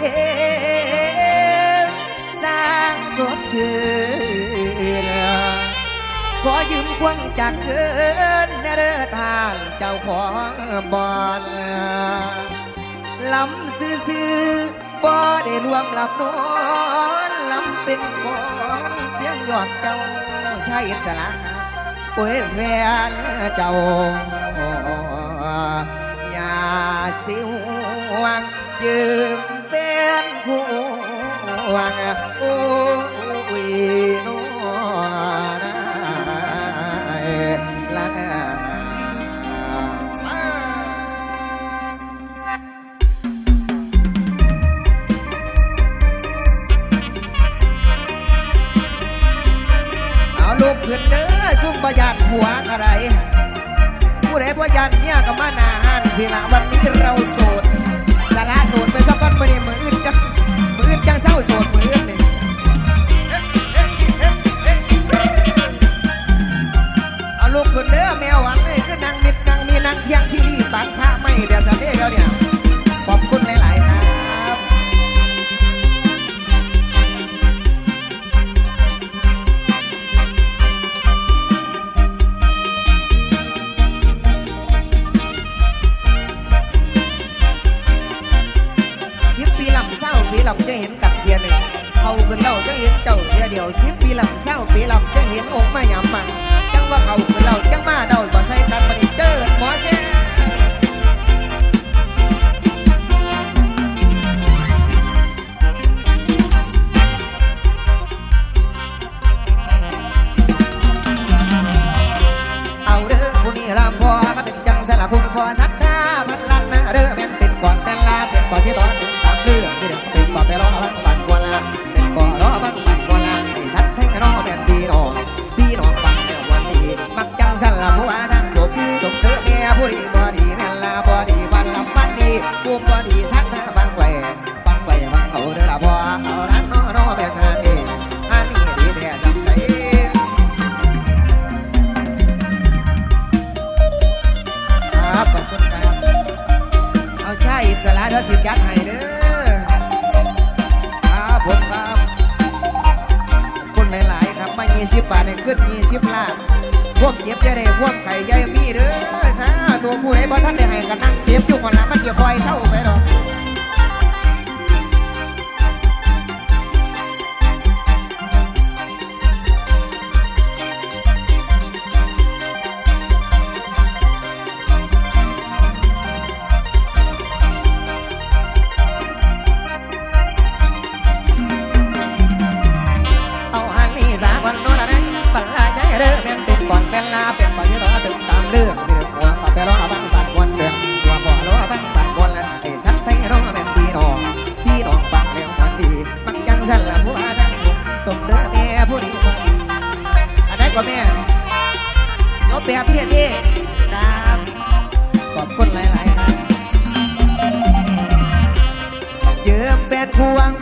เด้สร้างสมชื่นขอยืมควงจากเกินเด้อทานเจ้าของบอนลำซื่ออบ่ได้รวมหลับนอนลำเป็นกอนเพียงหยอดเจ้าใช่สละโอ้ยแฟนเจ้าอย่าสิวางยืม วังโอ้ยนอนายลาเอาลูกเพื่อนเด้อซุ่มประหยัดหัวอะไร ผู้ใดประหยัดเนี่ยก็มาหนาหันพี่ละวันนี้เราโสดสาระโสดไปสักก้อนไม่ได้เหมือน dance, I was all for.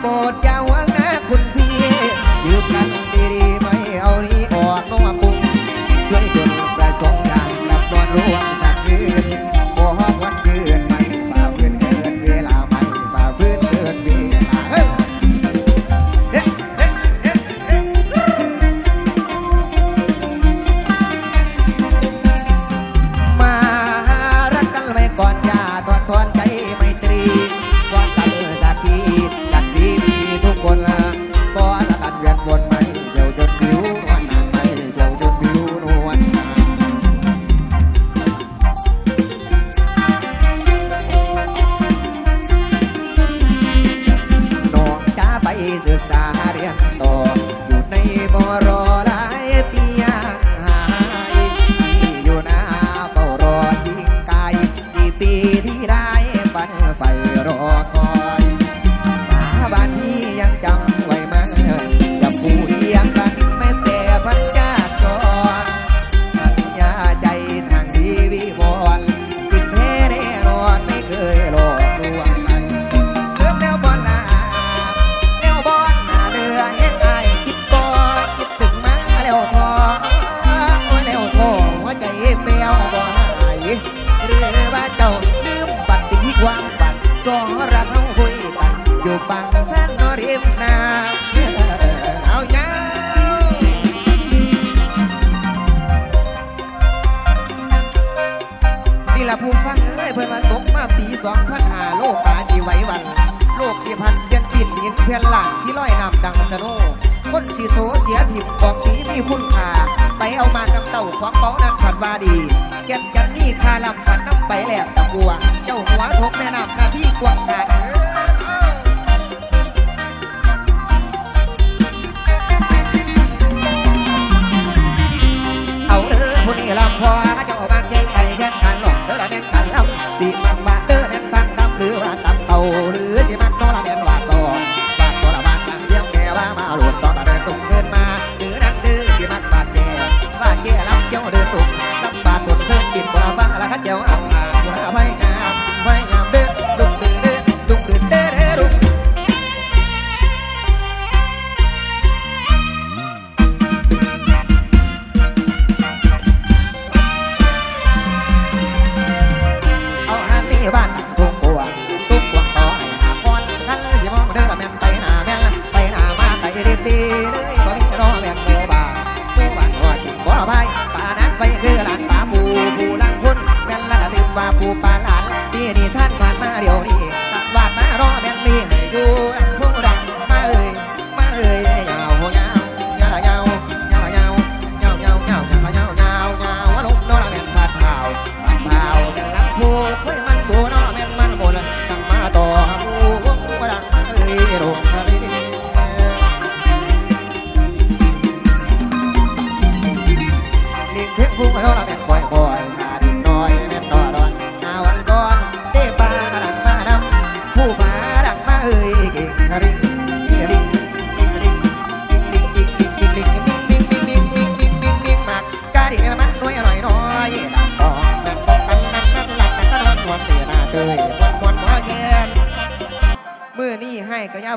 for เปลี่ยนปิ่นหินเพียนหลางสิลอยนำดังสโนคนสิโสเสียถิ่มของนี้มีคุณค่าไปเอามากำเต่าของเบานั้นผัดว่าดี แก่นจันนี่คาลำผัดน้ำไปแหลกตะกัว เจ้าหัวทกแม่น้ำหน้าที่กวางขาดเอ้อเอาเด้อผู้นี้ลำพอเจ้ามาแข่งไก่แข่งกันหลอกเด้อละแม่น ปีนี้ท่านผ่านมาเดี๋ยวนี้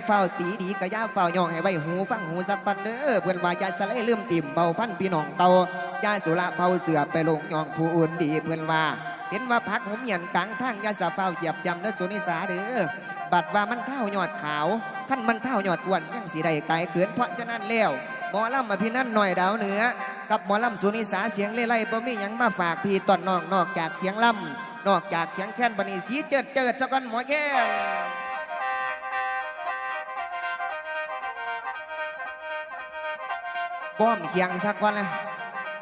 เฝ้าตีดีกะยาเฝ้าย่องให้ไว้หูฟังหูสักฟันเด้อเพื่อนว่าจะสะเลลืมติ่มเบาพันพี่น้องเก่ายาสุระเผาเสือไปลงย่องผู้อื่นดีเพื่อนว่าเห็นว่าพักผมเหยียนกลางทางยาสะเฝ้าเหยียบยำเด้อสุนิสาเด้อบัดว่ามันเท่ายอดขาวขั้นมันเท่ายอดอ้วนยังสีใดไกลเกินเพราะฉะนั้นแล้วหมอลำมาพี่นั่นหน่อยดาวเหนือกับหมอลำสุนิสาเสียงเล่ไล่บ่มีหยังมาฝากพี่ตอนน้องนอกจากเสียงลำนอกจากเสียงแค้นบันีสีเจิดเจิดสักกันหมอแค้น ก้อมเคียงสักก่อนนะ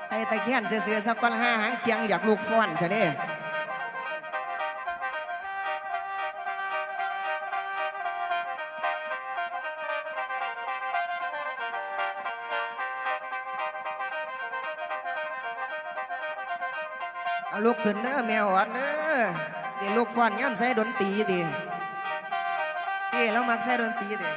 ใส่ตะเคียนเสือๆสักก่อนห้าหางเคียงอยากลูกฟ้อนซะเด้เอาลูกขึ้นเด้อแมวอ่อนเด้อที่ลูกฟ้อนย่ำใส่ดนตรีดิที่เรามักใส่ดนตรีดิ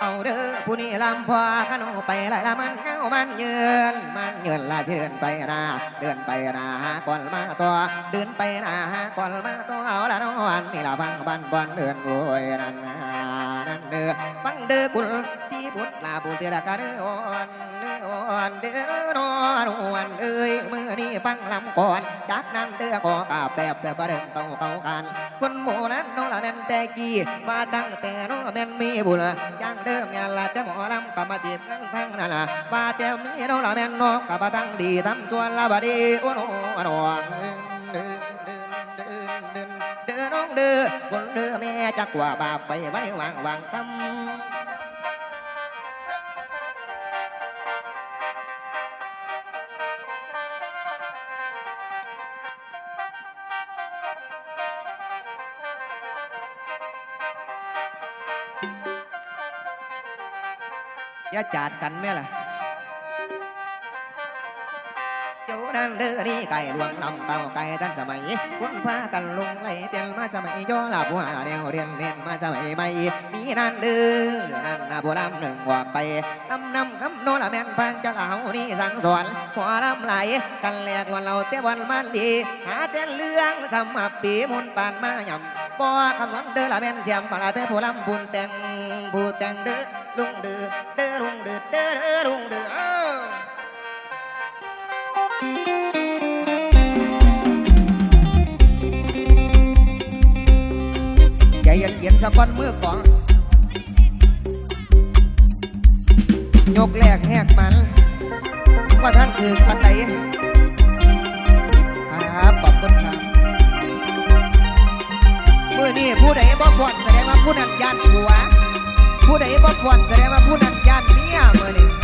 เอาเด้อผู้นี้ลำพอขนมไปไล่ละมันเงามันเยืนมันเยืนลาสิเดินไปนาเดินไปนาหาก่อนมาตัวเดินไปนาหาก่อนมาตัวเอาละน้อนนี่ละฟังบันบอนเดินโวยนั่นนานั่นเด้อฟังเด้อคุณที่บุตรลาบุตรเดรกะเดือนเด้ ออ่อนเด้อนอนอ่อนเอ้ยมือนี้ฟังลำก่อน จากนั้นเด้อขอกาแบบแบบเดิมเก่าเก่ากันคนโบราณโนละแม่นแต่กี้มาตั้งแต่โนแม่นมีบุญจ้างเดิมยาละแต่หมอลำกับมาจีบนั่งทั้งนั่นล่ะว่าแต่มีโนละแม่นนอกกับมาตั้งดีทำส่วนละบดีโอ้โนอนอนเดินเดินเดินเดินเดินน้องเดินคนเดินแม่จักว่าบาปไปไว้วางวางทำ อย่าจาดกันแม่ล่ะเจ้านั่นเด้อนี่ไก่หลวงลำเก่าไก่ท่านสมัย คุณพากันลงไหลเปลี่ยนมาสมัยย่อลาบัวเดียวเรียนเรียนมาสมัยใหม่มีนั่นเด้อนั่นนะบัวลำหนึ่งว่าไปลำนำคำโนละแม่นพันเจ้าเหล่านี่สั่งสอนหัวลำไหลกันแหลกวันเราเต้วันมันดี หาแต่เรื่องสมับปีมุนปานมาย่ำบ่คำนั้นเด้อละแม่นเสียมปลาเต้ผู้ลำบุญแต่งผู้แต่งเด้อ ลุงเดือเดุงเดือเดือลุงเดือยังเขียนสะก้อนมือของยกแรกแหกมัน ว่าท่านคือคนไหนครับขอบคุณครับเมื่อนี้ผู้ใดบอกก่อนแสดงว่าผู้นั้นยันหัว ผู้ใดบ่ควรแสดงว่าผู้นั้นย่านเมียมือนี่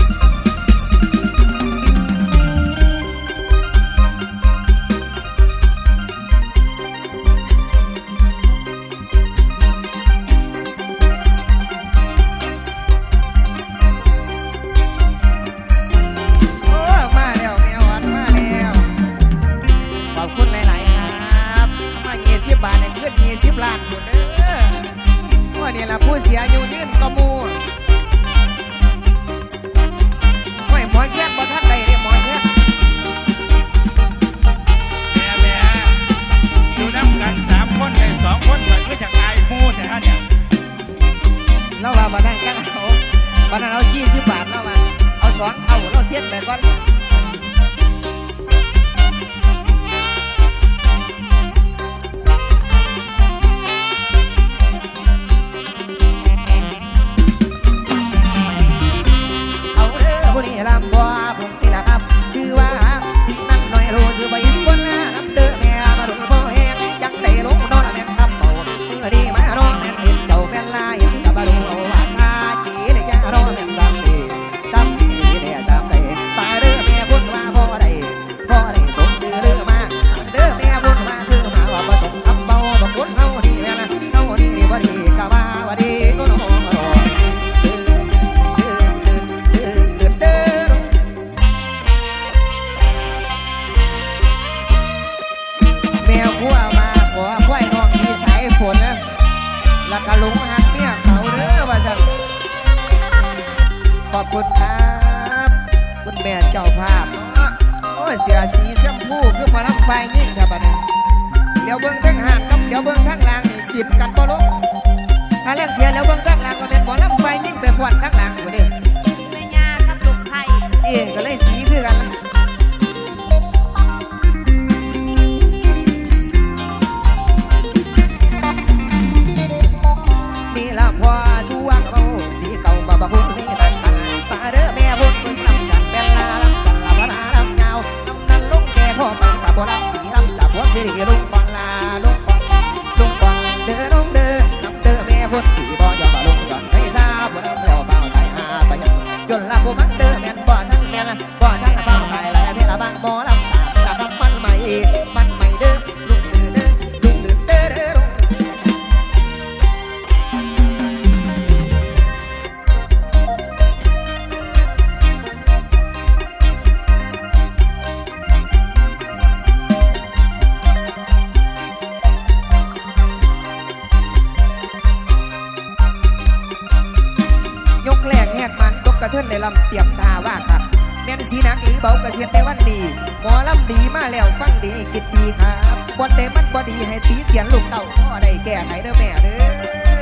ฝากเข้ามา เอาสองเอาเราเสียดไปก่อน บอดีให้ตีเตียนลูกเต่าพ่อได้แก่ไหนเด้อแม่เด้อ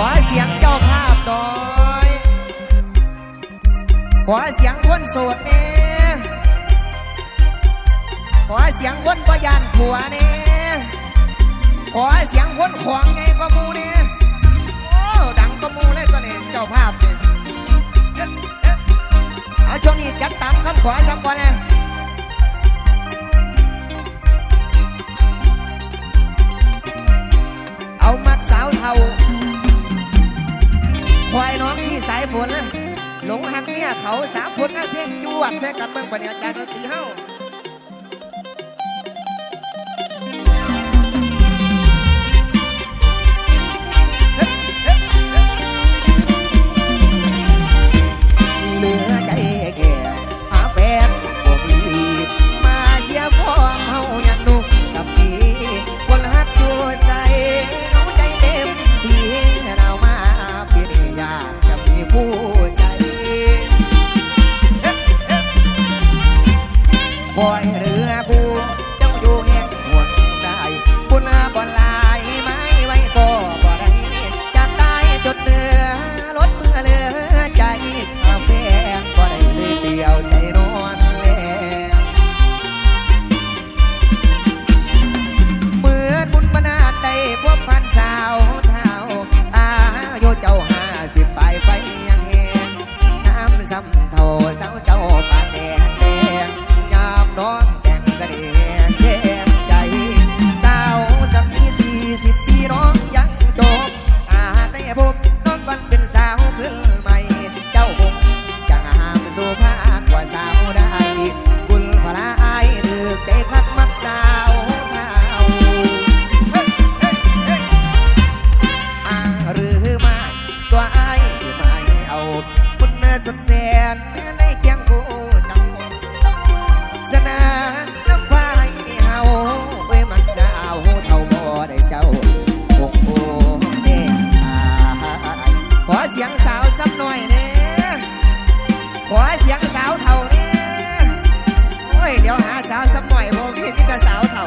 ขอเสียงเจ้าภาพดอยขอเสียงคนโสดเนี่ยขอเสียงคนพยันผัวเนี่ยขอเสียงคนขวางไงก็มูเนี่ยโอ้ดังก็มูเลยตัวนี้เจ้าภาพเนี่ยเอาช่วงนี้จัดตามคำขอสักก่อนเลยเอามักสาวเทา ควายน้องที่สายฝนนะหลงหักเนี่ยเขาสามคนนะเพียงจวดใส่กันเมืองปะเนี่ยอาจารย์ดนตรีเฮา สาวสักหน่อยบ่พี่พี่กะสาวเถ่า